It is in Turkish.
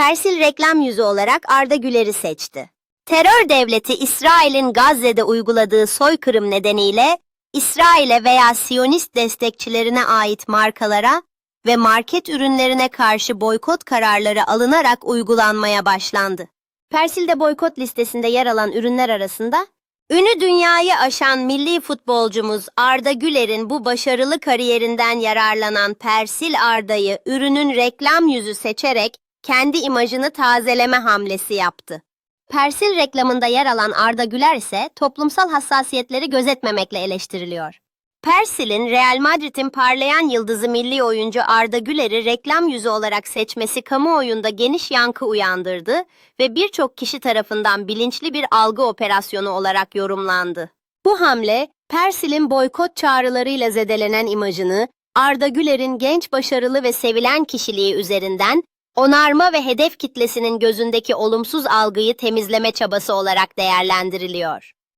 Persil reklam yüzü olarak Arda Güler'i seçti. Terör devleti İsrail'in Gazze'de uyguladığı soykırım nedeniyle İsrail'e veya Siyonist destekçilerine ait markalara ve market ürünlerine karşı boykot kararları alınarak uygulanmaya başlandı. Persil'de boykot listesinde yer alan ürünler arasında Ünü dünyayı aşan milli futbolcumuz Arda Güler'in bu başarılı kariyerinden yararlanan Persil Arda'yı ürünün reklam yüzü seçerek kendi imajını tazeleme hamlesi yaptı. Persil reklamında yer alan Arda Güler ise toplumsal hassasiyetleri gözetmemekle eleştiriliyor. Persil'in Real Madrid'in parlayan yıldızı milli oyuncu Arda Güler'i reklam yüzü olarak seçmesi kamuoyunda geniş yankı uyandırdı ve birçok kişi tarafından bilinçli bir algı operasyonu olarak yorumlandı. Bu hamle, Persil'in boykot çağrılarıyla zedelenen imajını Arda Güler'in genç başarılı ve sevilen kişiliği üzerinden onarma ve hedef kitlesinin gözündeki olumsuz algıyı temizleme çabası olarak değerlendiriliyor.